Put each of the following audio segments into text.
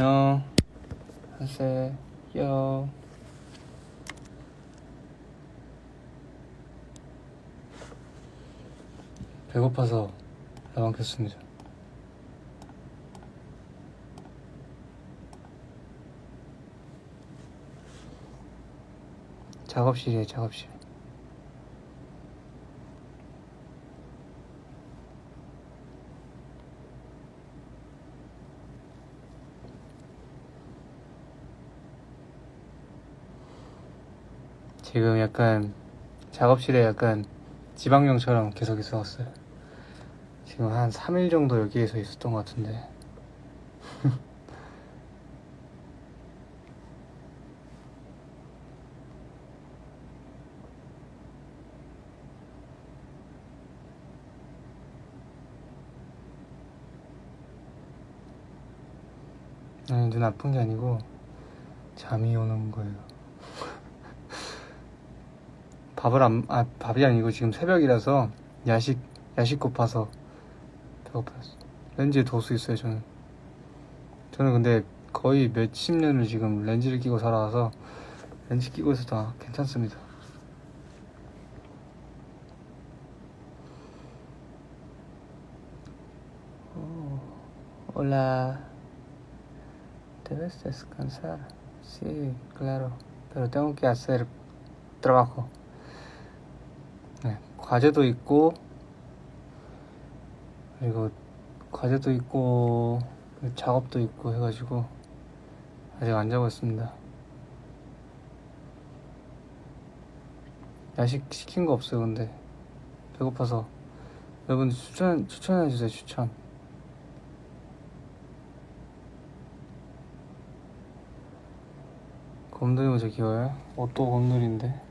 안녕. 하세요. 배고파서 나방 켰습니다. 작업실이에요, 작업실. 지금 약간 작업실에 약간 지방령처럼 계속 있어왔어요. 지금 한 3일 정도 여기에서 있었던 것 같은데. 아니, 눈 아픈 게 아니고 잠이 오는 거예요. 밥을 안, 아, 밥이 아니고 지금 새벽이라서 야식, 야식 고파서 배고팠어. 렌즈에 도수 있어요, 저는. 저는 근데 거의 몇십 년을 지금 렌즈를 끼고 살아와서 렌즈 끼고 있어도 다 괜찮습니다. Hola. Debes descansar. Sí, claro. Pero tengo que hacer trabajo. 네, 과제도 있고 그리고 과제도 있고 작업도 있고 해가지고 아직 안 자고 있습니다. 야식 시킨 거 없어요, 근데 배고파서 여러분 추천 추천해 주세요, 추천. 곰돌이 모자 귀여워요? 옷도 곰돌이인데.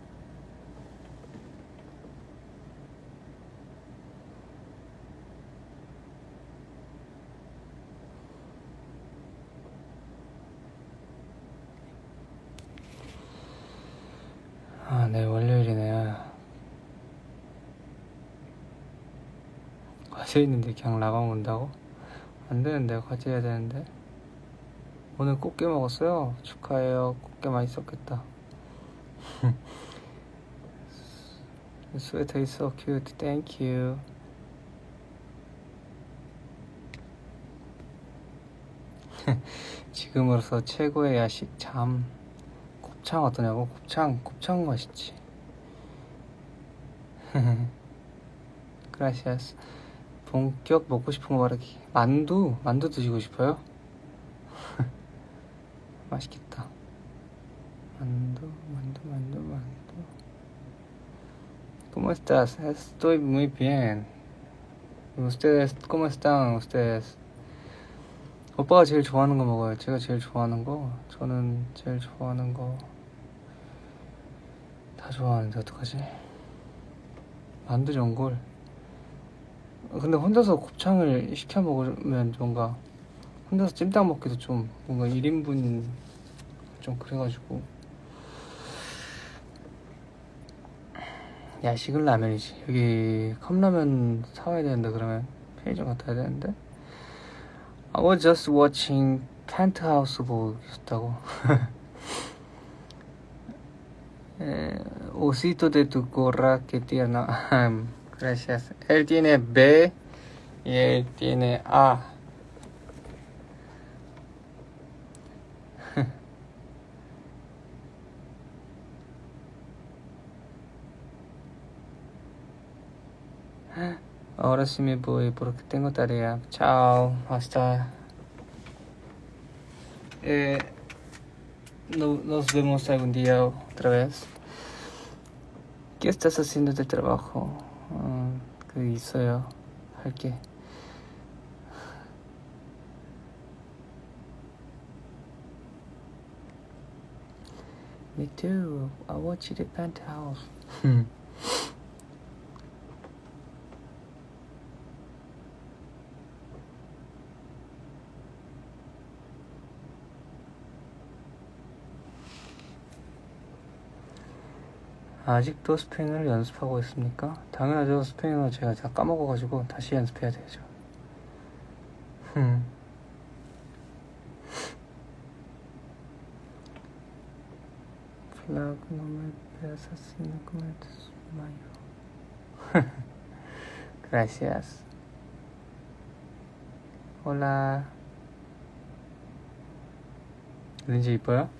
아, 네, 월요일이네요. 과제 있는데 그냥 나방 온다고? 안 되는데, 과제 해야 되는데. 오늘 꽃게 먹었어요. 축하해요. 꽃게 맛있었겠다. 스웨터 is so cute. Thank you. 지금으로서 최고의 야식 잠. 곱창 어떠냐고? 곱창, 곱창 맛있지. 그라시아스. 본격 먹고 싶은 거 말하기. 만두, 만두 드시고 싶어요? 맛있겠다. 만두, 만두, 만두, 만두. ¿Cómo estás? Estoy muy bien. Ustedes, ¿cómo están ustedes? 오빠가 제일 좋아하는 거 먹어요. 제가 제일 좋아하는 거. 저는 제일 좋아하는 거. 다 좋아하는데 어떡하지? 만두 전골. 근데 혼자서 곱창을 시켜 먹으면 뭔가 혼자서 찜닭 먹기도 좀 뭔가 1인분 좀 그래가지고. 야식은 라면이지. 여기 컵라면 사와야 되는데 그러면 편의점 갔다 와야 되는데. I was just watching Penthouse 보고. 있었다고 Osito de tu gorra que tiene Gracias Él tiene B y él tiene A Ahora sí me voy porque tengo tarea. Chao, hasta. Eh, no- nos vemos algún día otra vez. ¿Qué estás haciendo de trabajo? 어, 그 있어요. 할게. Watch the penthouse. 아직도 스페인어를 연습하고 있습니까? 당연하죠. 스페인어 제가 다 까먹어가지고 다시 연습해야 되죠. 흠. 플라그놈을 빼앗아 쓰는 꿈을 듣지 마요. Gracias. Hola. 렌즈 이뻐요?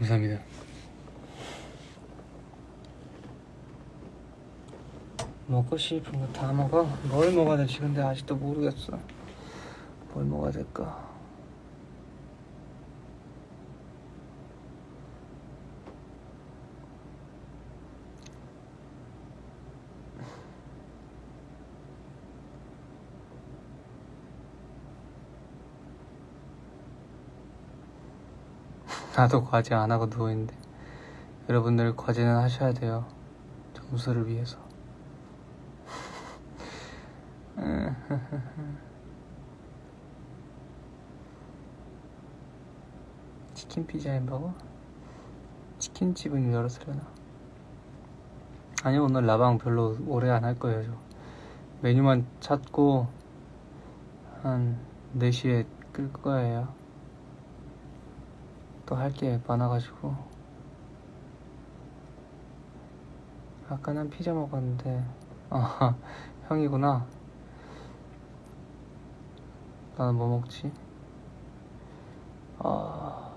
감사합니다. 먹고 싶은 거 다 먹어? 뭘 먹어야 될지 근데 아직도 모르겠어. 뭘 먹어야 될까? 나도 과제 안 하고 누워있는데 여러분들 과제는 하셔야 돼요 점수를 위해서 치킨 피자 햄버거? 치킨집은 열었으려나? 아니 오늘 라방 별로 오래 안 할 거예요 저 메뉴만 찾고 한 4시에 끌 거예요 또 할 게 많아가지고 아까 난 피자 먹었는데 아 형이구나 나는 뭐 먹지? 아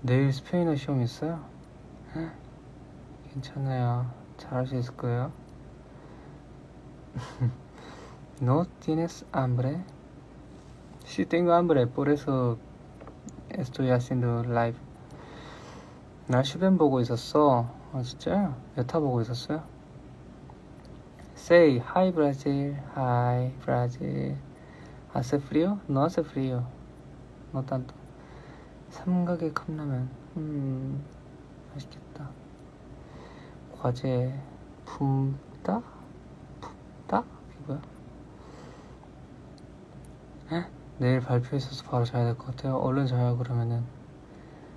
내일 스페인어 시험 있어요? 헉, 괜찮아요 잘할 수 있을 거예요 ¿No tienes hambre? Sí tengo hambre, por eso estoy haciendo live. 나 슈벤 보고 있었어. 아 진짜요? 여타 보고 있었어요? Say hi Brazil, hi Brazil. ¿Hace frío? No hace frío. No tanto. 삼각의 컵라면. 음, 맛있겠다. 과제 품다? 품다? 이게 뭐야? 에? 내일 발표 있어서 바로 자야 될 것 같아요. 얼른 자요 그러면은.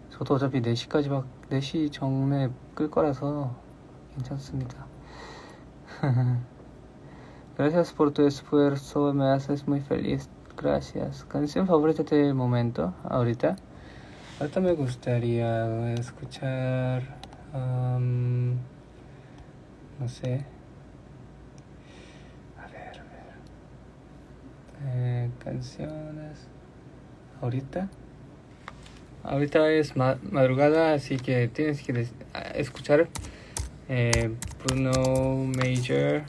저도 어차피 4시까지 막 4시 정에 끌 거라서 괜찮습니다. Gracias por tu esfuerzo, me haces muy feliz. Gracias. ¿Canción favorita del momento? Ahorita. Ahorita me gustaría escuchar. am, no sé. A ver, a ver. Eh, canciones. ¿Ahorita? Ahorita es ma- madrugada, así que tienes que escuchar eh, Bruno Major.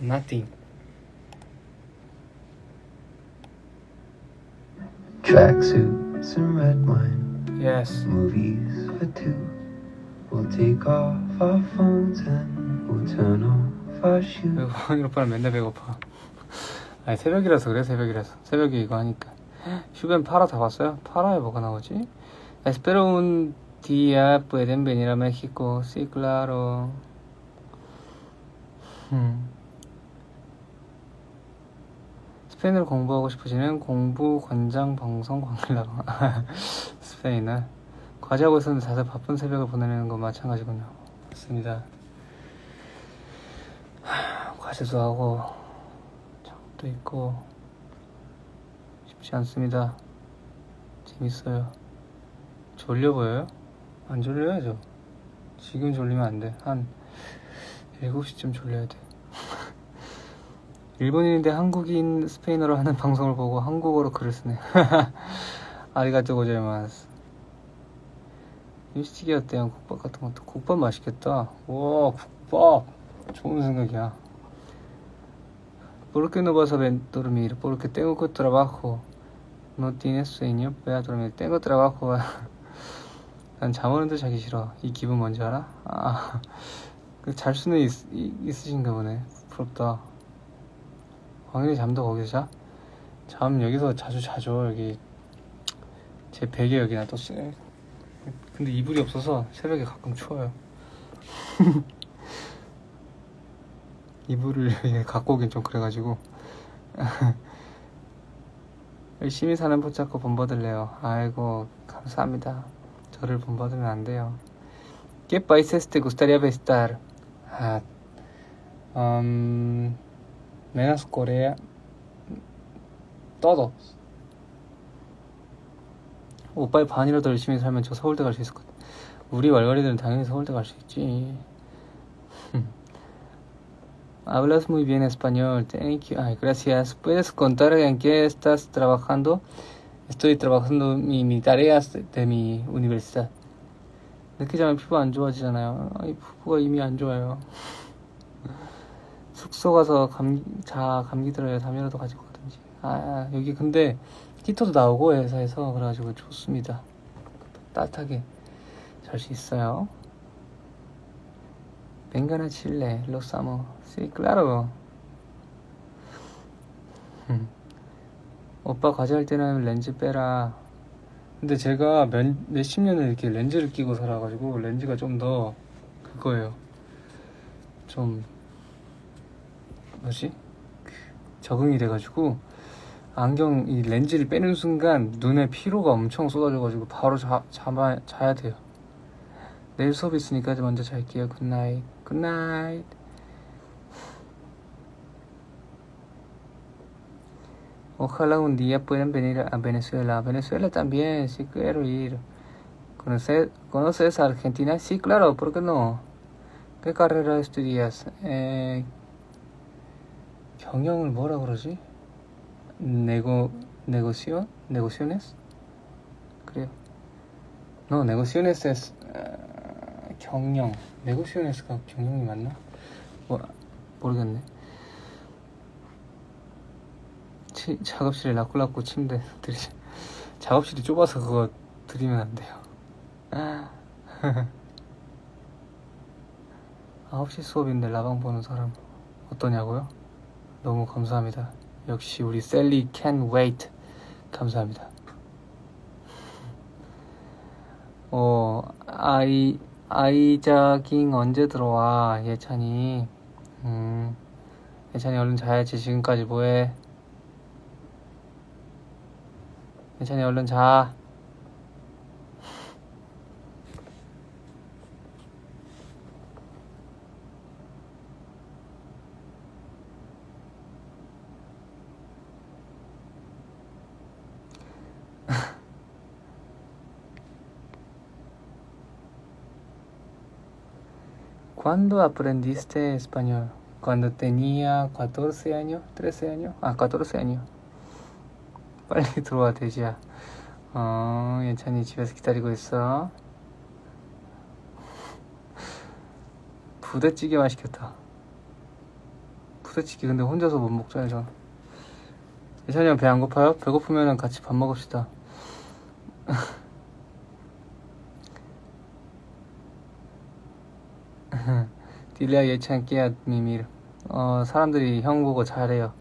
Nothing. Tracksuits and red wine, Yes. movies for two. We'll take off our phones and we'll turn shoes. 그리고 황일 오빠는 맨날 배고파. 아니 새벽이라서 그래 새벽이라서 새벽에 이거 하니까. 슈벤 파라 다 봤어요? 파라에 뭐가 나오지? Espero un día pueden venir a México. Sí, claro. 음. 스페인어를 공부하고 싶으시는 공부 관장 방송 광일라방 스페인어 과제하고 있었는데 다들 바쁜 새벽을 보내는 건 마찬가지군요. 맞습니다. 하, 과제도 하고 작업도 있고 쉽지 않습니다. 재밌어요. 졸려 보여요? 안 졸려야죠. 지금 졸리면 안 돼. 한 7시쯤 졸려야 돼. 일본인인데 한국인 스페인어로 하는 방송을 보고 한국어로 글을 쓰네. 아리가또 고자이마스. 일식이 어때요? 국밥 같은 것도. 국밥 맛있겠다. 와, 국밥. 좋은 생각이야. ¿Por qué no vas a dormir? Porque tengo que trabajo. No tienes sueño? Ve a dormir. Tengo trabajo. 난잠 오는데 자기 싫어. 이 기분 뭔지 알아? 아, 그잘 수는 있, 이- 있으신가 보네. 부럽다. 광일이 잠도 거기서 자? 잠 여기서 자주 자죠. 여기 제 베개 여기 놔뒀어요. 근데 이불이 없어서 새벽에 가끔 추워요. 이불을 갖고 오긴 좀 그래가지고 열심히 사는 포착고 본받을래요. 아이고 감사합니다. 저를 본받으면 안 돼요. ¿Qué países te gustaría visitar? 아, 음, menos Corea, todos. 오빠의 반이라도 열심히 살면 저 서울대 갈 수 있을 것 같아. 우리 왈가리들은 당연히 서울대 갈 수 있지. Hablas muy bien español. Thank you. Ay, gracias. ¿Puedes contar en qué estás trabajando? Estoy trabajando mi, mi tareas de, de mi universidad. 늦게 자면 피부 안 좋아지잖아요. 아이, 피부가 이미 안 좋아요. 숙소 가서 감, 자, 감기 들어요. 담요라도 가지고 가든지. 아, 여기 근데 히터도 나오고 회사에서 그래가지고 좋습니다. 따뜻하게 잘 수 있어요. Chile, los amo. Sí, claro. 음. 오빠 과제할 때는 렌즈 빼라. 근데 제가 몇, 몇십 년을 이렇게 렌즈를 끼고 살아가지고 렌즈가 좀 더 그거예요. 좀 뭐지? 그 적응이 돼가지고 안경 이 렌즈를 빼는 순간 눈에 피로가 엄청 쏟아져가지고 바로 자, 자마, 자야 돼요. 내일 수업 있으니까 먼저 잘게요. 굿나잇. 굿나잇. Ojalá un día puedan venir a Venezuela. A Venezuela también, sí quiero ir. ¿Conocer, ¿Conoces a Argentina? Sí, claro, ¿por qué no? ¿Qué carrera estudias? Eh, 경영을 뭐라 그러지? 네고, 네고시온? 네고시오네스? 그래요. No, negociaciones es 아, 경영. 네고시오네스가 경영이 맞나? 뭐 모르겠네. 치, 작업실에 라꾸라꾸 침대 들이 작업실이 좁아서 그거 들이면 안 돼요. 아. 9시 수업인데 라방 보는 사람 어떠냐고요? 너무 감사합니다. 역시 우리 셀리 can wait 감사합니다. 어 아이 아이자깅 언제 들어와 예찬이 음 예찬이 얼른 자야지 지금까지 뭐해 예찬이 얼른 자 ¿Cuándo aprendiste español? Cuando tenía 14 años, 13 años? 아, 14 años. 빨리 들어와, 돼지야. 어, 예찬이 집에서 기다리고 있어. 부대찌개만 시켰다. 부대찌개 근데 혼자서 못 먹잖아요, 저. 예찬이 형 배 안 고파요? 배고프면 같이 밥 먹읍시다. 딜리아 예찬 끼야 미밀 어 사람들이 형 보고 잘해요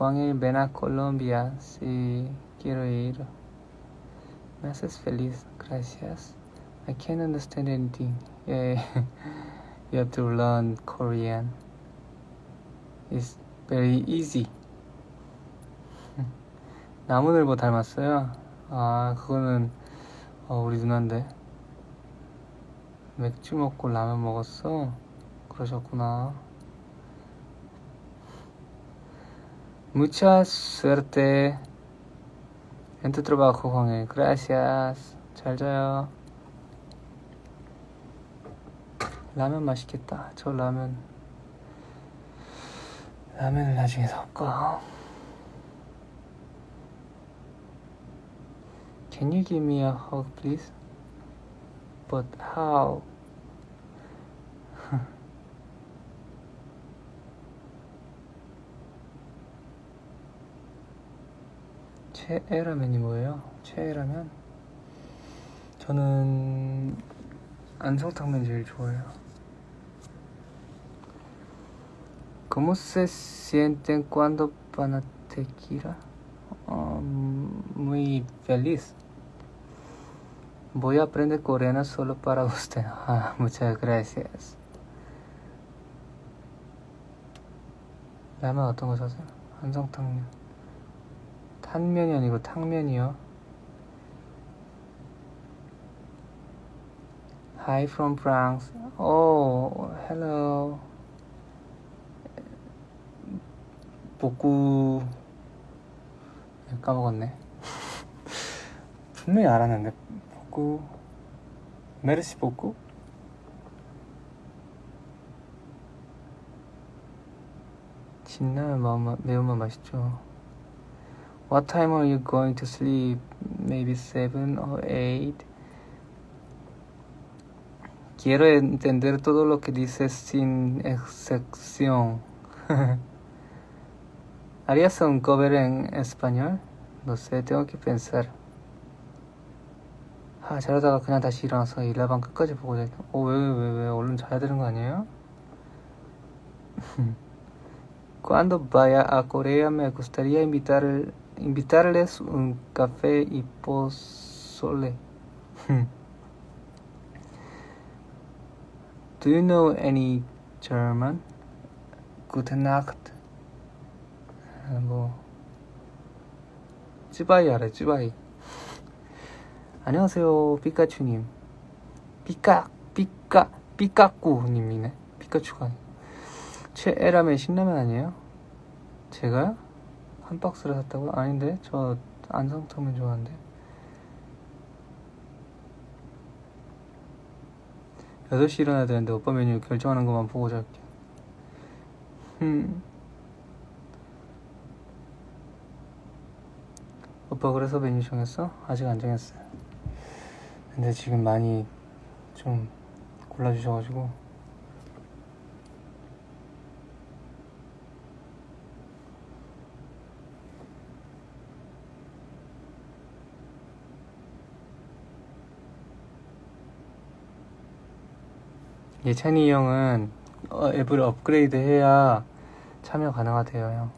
광일 메나 콜롬비아 si quiero ir me haces feliz gracias I can't understand anything yeah you have to learn Korean it's very easy 나무늘보 닮았어요 아 그거는 어, 우리 누나인데 맥주 먹고 라면 먹었어? 그러셨구나 Mucha suerte en tu trabajo, Juan. Gracias. 잘 자요. 라면 맛있겠다. 저 라면. 라면을 나중에 사올까? Can you give me a hug, please? But how? 최애 라면이 뭐예요? 최애 라면? 저는 안성탕면 제일 좋아해요. ¿Cómo se sienten cuando van a tequila? Um, muy feliz. Voy a aprender coreano solo para usted. Ah, muchas gracias. 라면 어떤 거 사세요? 한성탕면. 탄면이 아니고 탕면이요. Hi from France. Oh, hello. 복구 까먹었네. 분명히 알았는데 복구 메르시 복구? 진라면 매운맛, 맛있죠. What time are you going to sleep? Maybe 7 or 8? Quiero entender todo lo que dices sin excepción. ¿Harías un cover en español? No sé, tengo que pensar. 아, 자려다가 그냥 다시 일어나서 일라방 끝까지 보고 자. 어, 왜, 왜, 왜? 얼른 자야 되는 거 아니에요? Cuando vaya a Corea me gustaría invitar, invitarles un café y pozole. Do you know any German? Guten Nacht. 아, 뭐 찌바이 알아요, 찌바이. 안녕하세요, 피카츄님. 피카, 피카, 피카꾸님이네. 피카츄가. 최애라면 신라면 아니에요? 제가요? 한 박스를 샀다고요? 아닌데 저 안성탕면 좋아하는데 8시 일어나야 되는데 오빠 메뉴 결정하는 것만 보고 잘게요 음. 오빠 그래서 메뉴 정했어? 아직 안 정했어요 근데 지금 많이 좀 골라주셔가지고 예 찬이 형은 어, 앱을 업그레이드 해야 참여 가능하대요 형.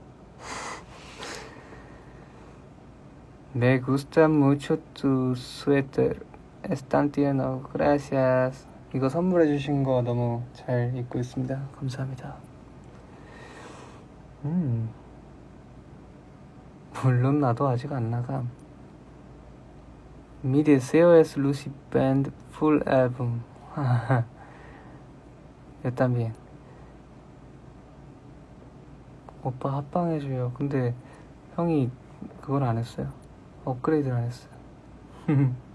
Me gusta mucho tu suéter. Están tierno. Gracias. 이거 선물해 주신 거 너무 잘 입고 있습니다. 감사합니다. 음. 물론 나도 아직 안 나감. Mi deseo es Lucy Band full album. Yo también. 오빠 합방해줘요. 근데 형이 그걸 안 했어요. 업그레이드를 안 했어요.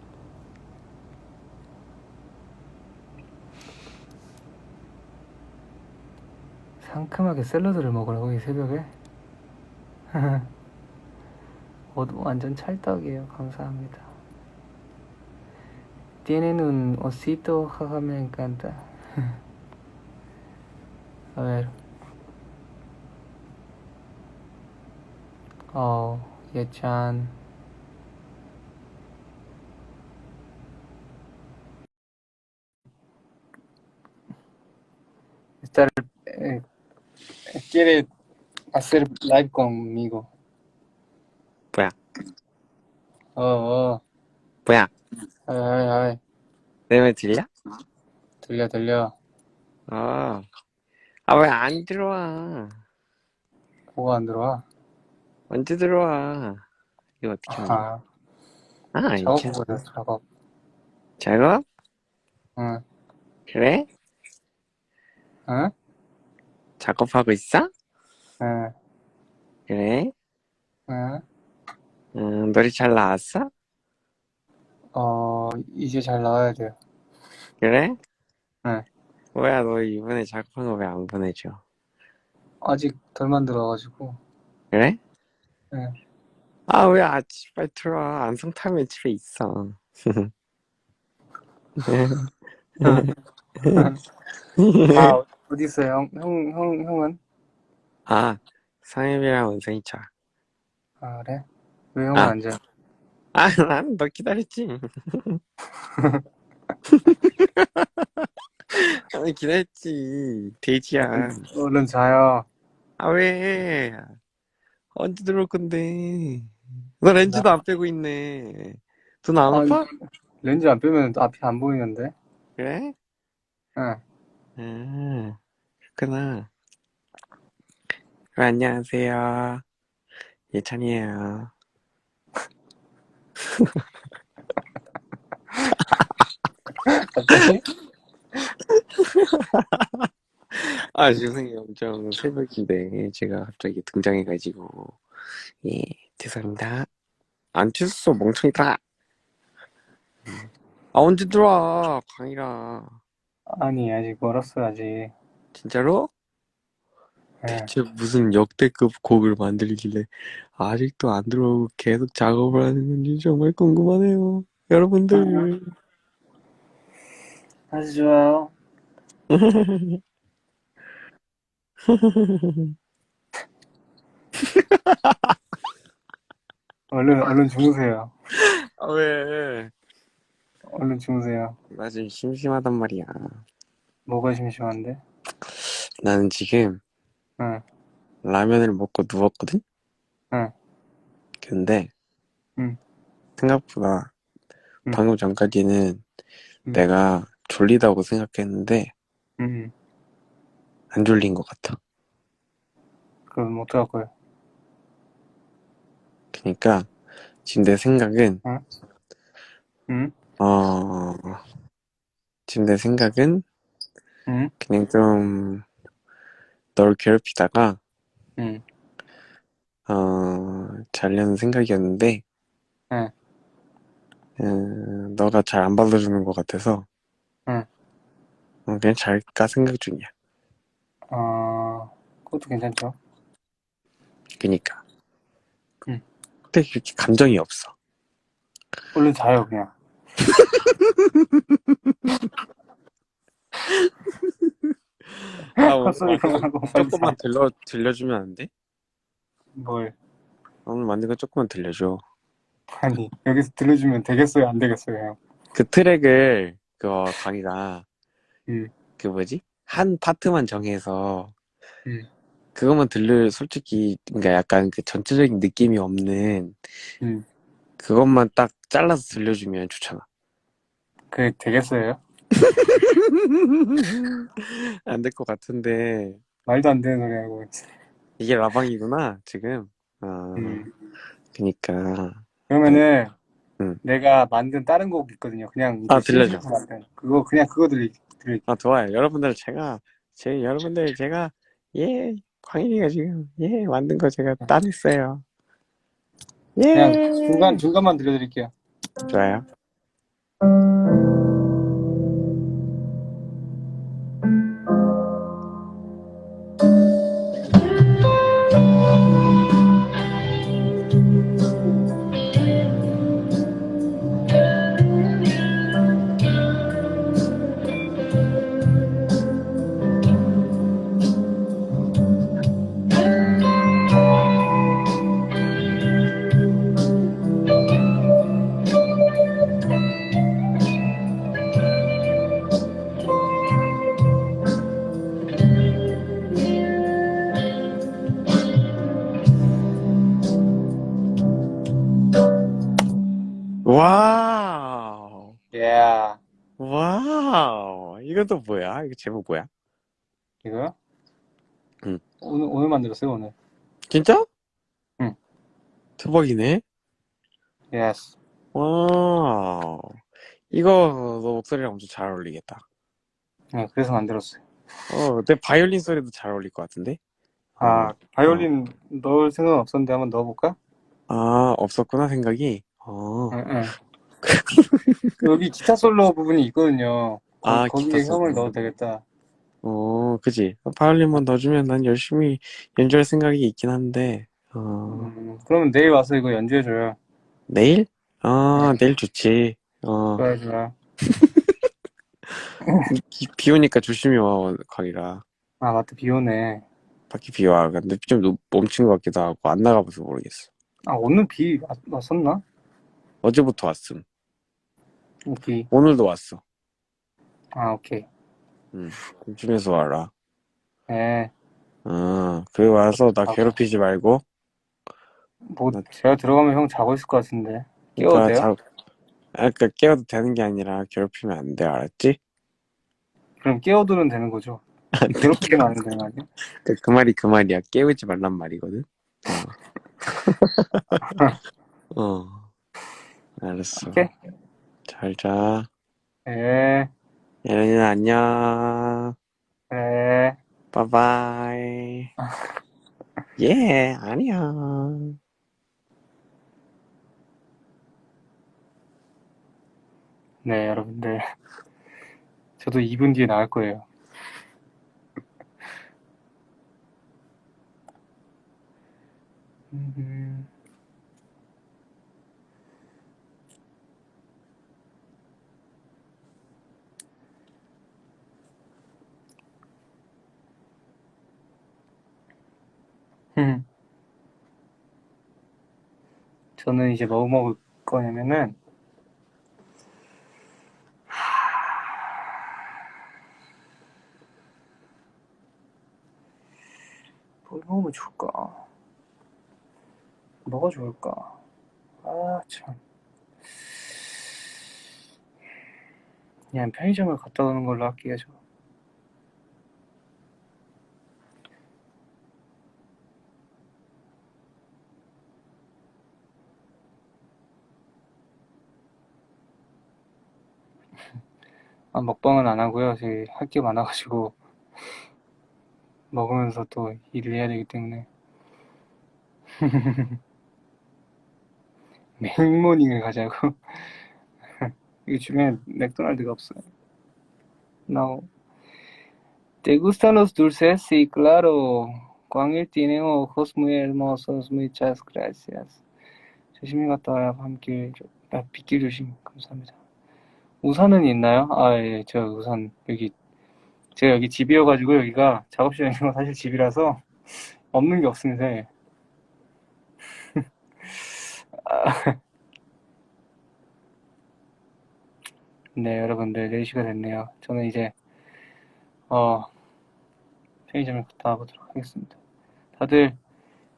상큼하게 샐러드를 먹으라고 이 새벽에? 옷 완전 찰떡이에요. 감사합니다. Tienen un osito, jaja, me encanta. A ver. 어, 예찬. Estar, eh, quiere hacer live conmigo. 뭐야? 어, 어. 뭐야? 하이, 하이, 하이. 내 말 들려? 들려, 들려. 어. 아, 왜 안 들어와? 뭐가 안 들어와? 언제 들어와? 이거 어떻게 하냐? 아, 아, 작업 이렇게. 보고 있어, 작업. 작업? 응, 그래? 응? 작업하고 있어? 응, 그래? 응. 음, 노래 잘 나왔어? 어, 이제 잘 나와야 돼요. 그래? 네. 뭐야, 너 이번에 작업한 거 왜 안 보내줘? 아직 덜 만들어가지고. 그래? 네. 아, 왜 아침 빨리 들어와. 안성 타면 집에 있어. 아, 어디 있어요? 형, 형, 형, 형은? 아, 상엽이랑 원성이 차. 아, 그래? 왜 형은 아. 안 자? 아, 난 너 기다렸지. 아니, 기다렸지. 돼지야. 얼른 자요. 아, 왜? 언제 들어올 건데? 너 렌즈도 안 빼고 있네. 돈안 아니, 아파? 렌즈 안 빼면 앞이 안 보이는데? 그래? 응. 아, 그렇구나. 그럼 안녕하세요. 예찬이에요. 갑자기? 아, 죄송해요. 엄청 새벽인데, 제가 갑자기 등장해가지고. 예, 죄송합니다. 안 취했어, 멍청이다. 아, 언제 들어와, 강이라. 아니, 아직 멀었어, 아직. 진짜로? 예. 대체 무슨 역대급 곡을 만들길래 아직도 안 들어오고 계속 작업을 하는 건지 정말 궁금하네요. 여러분들. 아주 좋아요. 얼른, 얼른 주무세요. 아, 왜? 얼른 주무세요. 나 지금 심심하단 말이야. 뭐가 심심한데? 나는 지금 응, 라면을 먹고 누웠거든? 응. 근데 응. 생각보다 응. 방금 전까지는 응. 내가 졸리다고 생각했는데 응. 안 졸린 것 같아. 그럼 어떡할 거예요? 그러니까 지금 내 생각은 응? 어 지금 내 생각은 응? 그냥 좀 너를 괴롭히다가 응. 어 자려는 생각이었는데 응. 음, 너가 잘 안 받아주는 것 같아서 응. 어, 그냥 잘까 생각 중이야. 아, 그것도 괜찮죠? 그니까. 응. 근데 그렇게 감정이 없어. 얼른 자요, 그냥. 아, 오늘 헛소리 만든 거 그만하고 빨리 조금만 자. 들려 들려주면 안 돼? 뭘. 오늘 만든 거 조금만 들려줘. 아니, 여기서 들려주면 되겠어요, 안 되겠어요, 형? 그 트랙을 그 강의가 응. 그 뭐지 한 파트만 정해서 응. 그것만 들려 솔직히 그러니까 약간 그 전체적인 느낌이 없는 응. 그것만 딱 잘라서 들려주면 좋잖아. 그게 되겠어요? 안 될 것 같은데 말도 안 되는 소리 하고. 이게 라방이구나 지금. 아 음. 그니까 그러면은, 응. 내가 만든 다른 곡 있거든요. 그냥. 아, 들려줘. 그거, 그냥 그거 들리. 아 좋아요. 여러분들 제가 제 여러분들 제가 예 광일이가 지금 예 만든 거 제가 따냈어요. 예 그냥 중간, 중간만 들려드릴게요. 좋아요. 와우 예. 와우 이것도 뭐야? 이거 제목 뭐야? 이거요? 응. 오늘, 오늘 만들었어요, 오늘. 진짜? 응. 대박이네. 예스. 와우 이거 너 목소리랑 엄청 잘 어울리겠다. 네, 그래서 만들었어요. 어, 내 바이올린 소리도 잘 어울릴 것 같은데? 아, 바이올린 넣을 생각은 없었는데 한번 넣어볼까? 아, 없었구나, 생각이. 어. 응, 응. 여기 기타 솔로 부분이 있거든요. 거, 아, 거기에 기타 솔로. 형을 넣어도 되겠다. 어, 그지. 바이올린만 넣어주면 난 열심히 연주할 생각이 있긴 한데, 어, 음, 그러면 내일 와서 이거 연주해줘요. 내일? 아, 내일 좋지. 어, 좋아요, 좋아요. 비, 비 오니까 조심히 와, 강이라. 아, 맞다, 비 오네. 밖에 비 와. 근데 좀 노- 멈춘 것 같기도 하고, 안 나가봐서 모르겠어. 아, 오늘 비 왔, 왔었나? 어제부터 왔음. 어, 비. 오늘도 왔어. 아, 오케이. 조심해서 와라. 네. 어, 그리고 와서 나 아. 괴롭히지 말고. 뭐, 제가 들어가면 형 자고 있을 것 같은데. 깨워도 그러니까 돼요? 자, 아, 그러니까 깨워도 되는 게 아니라 괴롭히면 안 돼, 알았지? 그럼 깨워두면 되는 거죠. 괴롭히기만 하면 되는 거 아니야? 그, 그 말이 그 말이야. 깨우지 말란 말이거든. 어. 어. 알았어. 오케이. 잘 자. 네. 예런이 안녕. 네. 바이바이. 예, 안녕. 네, 여러분들. 저도 2분 뒤에 나갈 거예요. 음, 음. 저는 이제 뭐 먹을 거냐면은, 뭘 먹으면 좋을까? 뭐가 좋을까? 아, 참. 그냥 편의점을 갔다 오는 걸로 할게요, 저. 아, 먹방은 안 하고요. 제가 할게 많아가지고, 먹으면서 또 일을 해야 되기 때문에. 맥모닝을 가자고. 여기 주변에 맥도날드가 없어요. No. ¿Te gustan los dulces? Sí, claro. 광일 tiene ojos muy hermosos. Muchas gracias. 조심히 갔다 와요. 밤길, 조- 아, 빗길 조심. 감사합니다. 우산은 있나요? 아, 예, 저 우산 여기 제가 여기 집이어가지고 여기가 작업실에 있는 건 사실 집이라서 없는 게 없습니다. 예. 아. 네, 여러분들 4시가 됐네요. 저는 이제 어 편의점에 갔다 와보도록 하겠습니다. 다들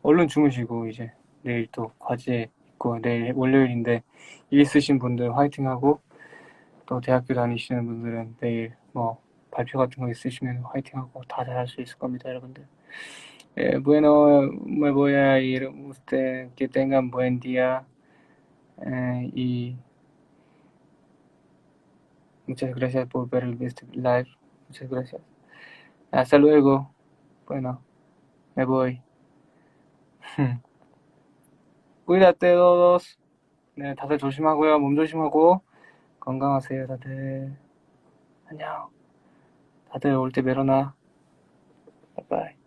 얼른 주무시고 이제 내일 또 과제 있고 내일 월요일인데 일 있으신 분들 화이팅하고 또 대학교 다니시는 분들은 내일 뭐 발표 같은 거 있으시면 화이팅하고 다 잘할 수 있을 겁니다, 여러분들. Eh, bueno, me voy a ir. Usted que tengan buen día eh, y muchas gracias por ver el live. Muchas gracias. Hasta luego. Bueno, me voy. Cuídate todos. 네, 다들 조심하고요. 몸 조심하고 건강하세요, 다들. 안녕. 다들 올 때 메로나. 바이바이.